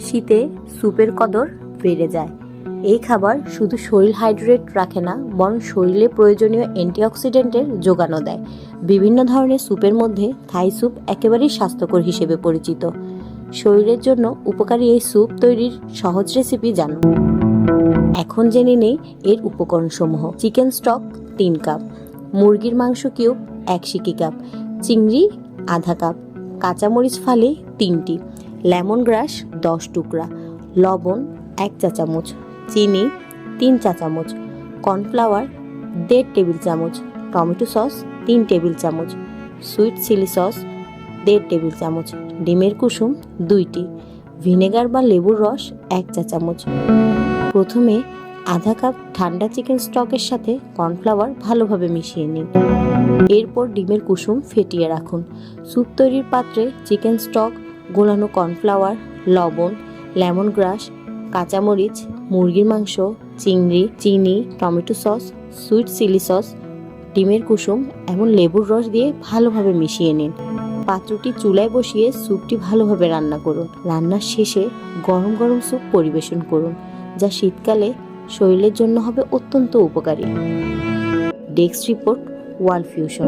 শীতে স্যুপের কদর বেড়ে যায়। এই খাবার শুধু শরীর হাইড্রেট রাখে না, বরং শরীরে প্রয়োজনীয় অ্যান্টিঅক্সিডেন্টের যোগানও দেয়। বিভিন্ন ধরনের স্যুপের মধ্যে থাই স্যুপ একেবারেই স্বাস্থ্যকর হিসেবে পরিচিত। শরীরের জন্য উপকারী এই স্যুপ তৈরির সহজ রেসিপি জানো এখন জেনে নেই এর উপকরণসমূহ। চিকেন স্টক তিন কাপ, মুরগির মাংস কিউব এক সিকি কাপ, চিংড়ি আধা কাপ, কাঁচামরিচ ফালি তিনটি। লেমন গ্রাস দশ টুকরা, লবণ এক চা চামচ, চিনি তিন চা চামচ, কর্নফ্লাওয়ার দেড় টেবিল চামচ, টমেটো সস তিন টেবিল চামচ, সুইট চিলি সস দেড় টেবিল চামচ, ডিমের কুসুম দুইটি, ভিনেগার বা লেবুর রস এক চা চামচ। প্রথমে আধা কাপ ঠান্ডা চিকেন স্টকের সাথে কর্নফ্লাওয়ার ভালোভাবে মিশিয়ে নিন। এরপর ডিমের কুসুম ফেটিয়ে রাখুন। স্যুপ তৈরির পাত্রে চিকেন স্টক গোলানো কর্নফ্লাওয়ার, লবণ, লেমন গ্রাস, কাঁচামরিচ, মুরগির মাংস, চিংড়ি, চিনি, tomato sauce, sweet chilli sauce, ডিমের কুসুম এবং লেবুর রস দিয়ে ভালোভাবে মিশিয়ে নিন। পাত্রটি চুলায় বসিয়ে স্যুপটি ভালোভাবে রান্না করুন। রান্নার শেষে গরম গরম স্যুপ পরিবেশন করুন, যা শীতকালে শরীরের জন্য হবে অত্যন্ত উপকারী। Desk report world fusion.